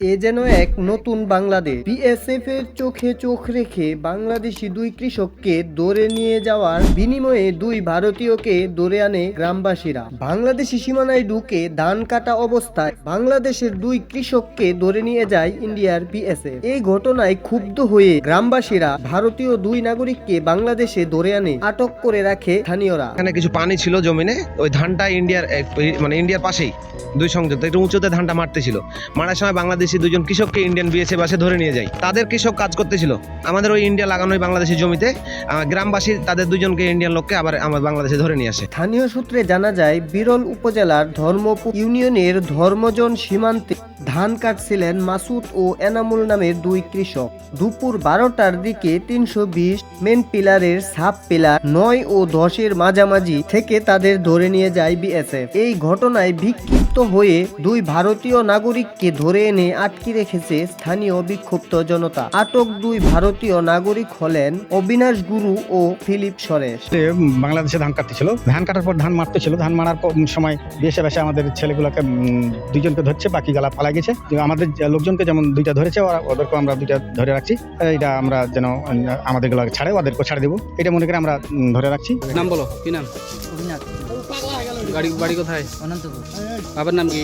এ যেন এক নতুন বাংলাদেশ। বিএসএফ এর চোখে চোখ রেখে বাংলাদেশি দুই কৃষককে দৌড়ে নিয়ে যাওয়ার বিনিময়ে দুই ভারতীয়কে দৌড়ে আনে গ্রামবাসীরা। বাংলাদেশি সীমানায় ঢুকে ধান কাটা অবস্থায় বাংলাদেশের দুই কৃষককে ধরে নিয়ে যায় ইন্ডিয়ার বিএসএফ এই ঘটনায় ক্ষুব্ধ হয়ে গ্রামবাসীরা ভারতীয় দুই নাগরিককে বাংলাদেশে ধরে আনে, আটক করে রাখে স্থানীয়রা। এখানে কিছু পানি ছিল জমিনে, ওই ধানটা ইন্ডিয়ার মানে ইন্ডিয়ার পাশেই, দুই সংযুক্ত, একটু উঁচুতে ধানটা মারতেছিল। মারার সময় বাংলাদেশি দুজন কৃষককে ইন্ডিয়ান বিএসএফ বাসে ধরে নিয়ে যায়। তাদের কৃষক কাজ করতেছিল। আমাদের ওই ইন্ডিয়া লাগানো ওই বাংলাদেশি জমিতে। গ্রামবাসী তাদের দুজনকে ইন্ডিয়ান লোককে আবার আমার বাংলাদেশে ধরে নিয়ে আসে। স্থানীয় সূত্রে জানা যায়, বিরল উপজেলার ধর্মপুর ইউনিয়নের ধর্মজন সীমান্তে ধান কাটছিলেন মাসুদ ও এনামুল নামের দুই কৃষক। দুপুর বারোটার দিকে তিনশো বিশ মেন পিলারের সাব পিলার নয় ও দশের মাঝামাঝি থেকে তাদের ধরে নিয়ে যায় বিএসএফ এই ঘটনায় বিক্ষিপ্ত হয়ে দুই ভারতীয় নাগরিককে ধরে এনে আটকে রেখেছে স্থানীয় বিক্ষুব্ধ জনতা। আটক দুই ভারতীয় নাগরিক হলেন অবিনাশ গুরু ও ফিলিপ সরেশ। বাংলাদেশে ধান কাটতেছিল ধান কাটার পর ধান মারতেছিল ধান মারার পর সময় বেশে বেশে আমাদের ছেলেগুলোকে দুইজনকে ধরছে বাকি গালা পালা গেছে। আমাদের লোকজনকে যেমন দুইটা ধরেছে ওরা ওদেরকে আমরা দুইটা ধরে রাখছি। এটা আমরা যেন আমাদেরগুলো ছাড়ে ওদেরকে ছাড়ে দেবো। এটা মনে করে আমরা ধরে রাখছি। নাম বলো কি নাম? গাড়ি বাড়ি কোথায়? বাবার নাম কি?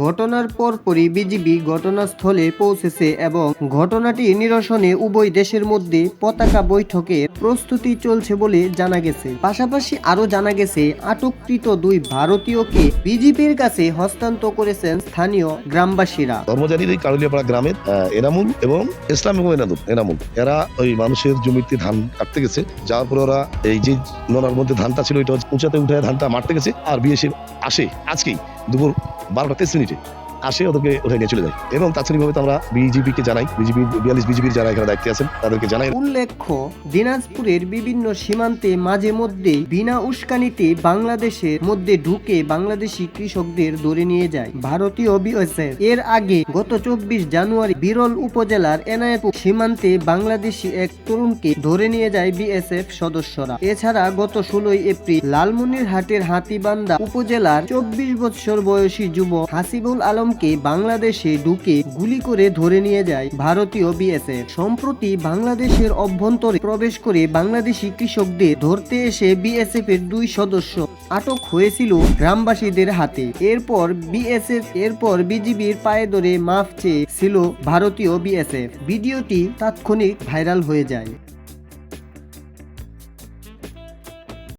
ঘটনার পরপরই বিজিবি ঘটনাস্থলে পৌঁছেছে এবং ঘটনাটি নিরসনে উভয় দেশের মধ্যে পতাকা বৈঠকে প্রস্তুতি চলছে বলে জানা গেছে। পাশাপাশি আরও জানা গেছে, আটককৃত দুই ভারতীয়কে বিজিবির কাছে হস্তান্তর করেছেন স্থানীয় গ্রামবাসীরা। ধর্মচারীর এই কারুলিয়াপাড়া গ্রামের এনামুল এবং ইসলাম এবং এনাদুল, এনামুল। এরা ওই মানুষের জমিতে ধান কাটতে গেছে যাওয়ার পরে ওরা এই যে নোনার মধ্যে ধানটা ছিল এটা উঁচাতে উঠে ধানটা মারতে গেছে, আর বিএসএ আসে আজকেই দুপুর বারোটা, তেইশ opportunity. আসে ওদেরকে উঠে নিয়ে চলে যায়। এবং তাৎক্ষণিকভাবে আমরা বিজিবি কে জানাই, বিজিবি, বিয়াল্লিশ বিজিবির যারা এখানে দায়িত্বে আছেন, তাদেরকে জানাই। উল্লেখ্য, দিনাজপুরের বিভিন্ন সীমান্তে মাঝে মধ্যেই বিনা উস্কানিতে বাংলাদেশের মধ্যে ঢুকে বাংলাদেশি কৃষকদের ধরে নিয়ে যায়। ভারতীয় বিএসএফ এর আগে গত চব্বিশ জানুয়ারি বিরল উপজেলার এনায়তপুর সীমান্তে বাংলাদেশি এক তরুণকে ধরে নিয়ে যায় বিএসএফ সদস্যরা। এছাড়া গত ষোলোই এপ্রিল লালমনিরহাটের হাতিবান্ধা উপজেলার চব্বিশ বছর বয়সী যুবক হাসিবুল আলমকে বাংলাদেশে ঢুকে গুলি করে ধরে নিয়ে যায় ভারতীয় বিএসএফ। সম্প্রতি বাংলাদেশের অভ্যন্তরে প্রবেশ করে বাংলাদেশি কৃষকদের ধরতে এসে বিএসএফ এর দুই সদস্য আটক হয়েছিল গ্রামবাসীদের হাতে। এরপর বিএসএফ, এরপর বিজিবির পায়ে ধরে মাফ চেয়েছিল ভারতীয় বিএসএফ। ভিডিওটি তাৎক্ষণিক ভাইরাল হয়ে যায়।